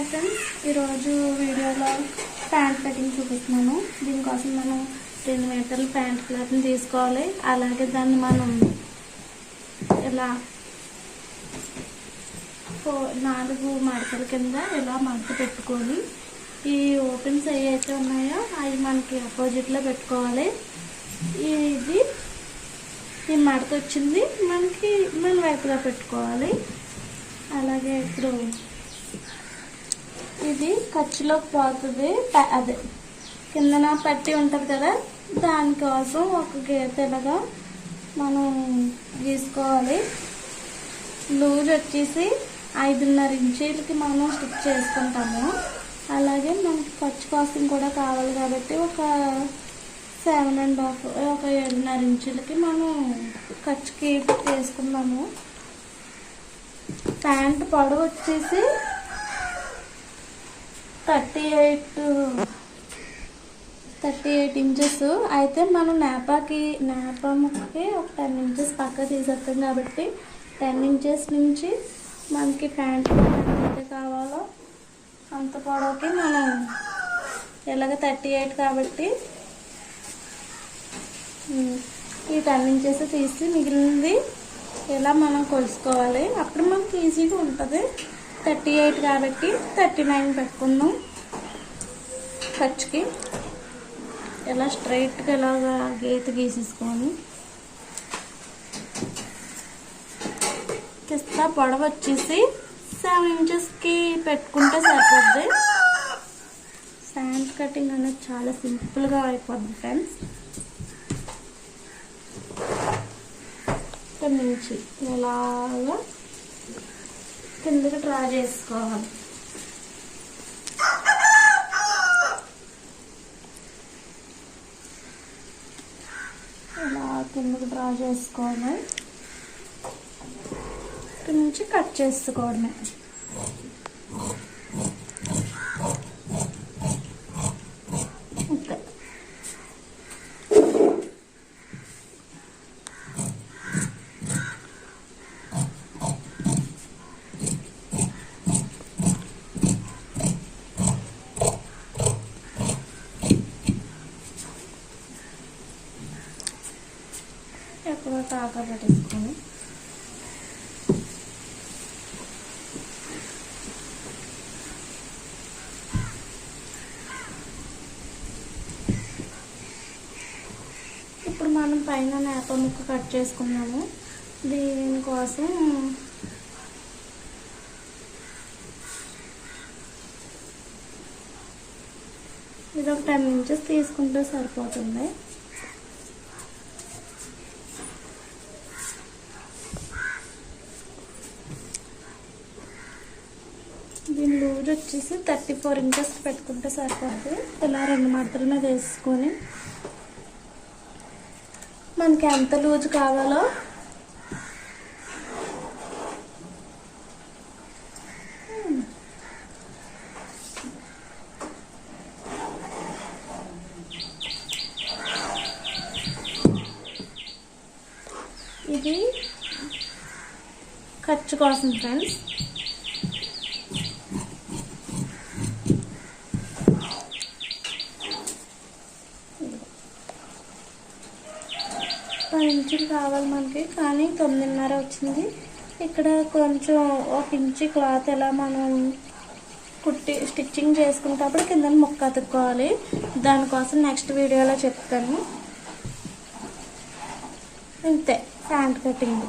Hi friends ఈరోజు వీడియోలో pant cutting చూపిస్తున్నాను. దీనికోసం మనం రెండు మీటర్ల ప్యాంట్ క్లాత్ని తీసుకోవాలి. అలాగే దాన్ని మనం ఇలా ఫో- నాలుగు మడతల కింద ఇలా మడత పెట్టుకొని ఈ ఓపెన్స్ ఏవైతే ఉన్నాయో అవి మనకి అపోజిట్లో పెట్టుకోవాలి. ఇది ఈ మడత వచ్చింది. మనకి మన వైపుగా పెట్టుకోవాలి. అలాగే ఇప్పుడు ఇది ఖర్చులోకి పోతుంది. అదే. కిందన పట్టి ఉంటుంది కదా దానికోసం ఒక గీతలుగా మనం గీసుకోవాలి. లూజ్ వచ్చేసి ఐదున్నర ఇంచీలకి మనం స్టిచ్ చేసుకుంటాము. అలాగే మనకి ఖర్చు కోసం కూడా కావాలి కాబట్టి ఒక సెవెన్ అండ్ హాఫ్ ఒక ఏడున్నర ఇంచులకి మనం ఖర్చుకి వేసుకున్నాము ప్యాంట్ పొడవు వచ్చేసి thirty eight thirty eight inches అయితే మనం నేపాకి నేపా ముక్కకి ఒక టెన్ ఇంచెస్ పక్క తీసేస్తాం కాబట్టి టెన్ ఇంచెస్ నుంచి మనకి ప్యాంట్ ఎంతైతే కావాలో అంత పొడవుకి మనం ఇలాగ థర్టీ ఎయిట్ కాబట్టి ఈ టెన్ ఇంచెస్ తీసి మిగిలింది ఇలా మనం కొలుసుకోవాలి. అప్పుడు మనకి ఈజీగా ఉంటుంది. థర్టీ ఎయిట్ కాబట్టి థర్టీ నైన్ పెట్టుకుందాం. ఖర్చుకి. ఇలా స్ట్రైట్గా ఇలాగా గీత గీసేసుకొని. కిస్తా పొడవ వచ్చేసి సెవెన్ ఇంచెస్కి పెట్టుకుంటే సరిపోద్ది. శాండ్ కటింగ్ అనేది చాలా సింపుల్గా అయిపోద్ది ఫ్రెండ్స్. ఇక్కడ నుంచి ఇలాగా కిందకి డ్రా చేసుకోవాలి? ఇలా కిందకి డ్రా చేసుకోవాలి? ఇక్కడ నుంచి కట్ చేసుకోవడమే. ఎక్కడో తాక పెట్టేసుకొని ఇప్పుడు మనం పైన నేప ముక్క కట్ చేసుకున్నాము. దీనికోసం ఇది ఒక టెన్ ఇంచెస్ తీసుకుంటే సరిపోతుంది. లూజ్ వచ్చేసి థర్టీ ఫోర్ ఇంచెస్ పెట్టుకుంటే సరిపోతుంది ఇలా రెండు మడతల మీద వేసుకొని మనకి ఎంత లూజ్ కావాలో ఇది ఖర్చు కోసం ఫ్రెండ్స్ ఇంచులు కావాలి మనకి కానీ తొమ్మిదిన్నర వచ్చింది. ఇక్కడ కొంచెం ఒక ఇంచు క్లాత్ ఎలా మనం కుట్టి స్టిచ్చింగ్ చేసుకునేటప్పుడు కింద ముక్క అతుక్కోవాలి. దానికోసం నెక్స్ట్ వీడియోలో చెప్తాను. ఇంతే ప్యాంట్ కటింగ్.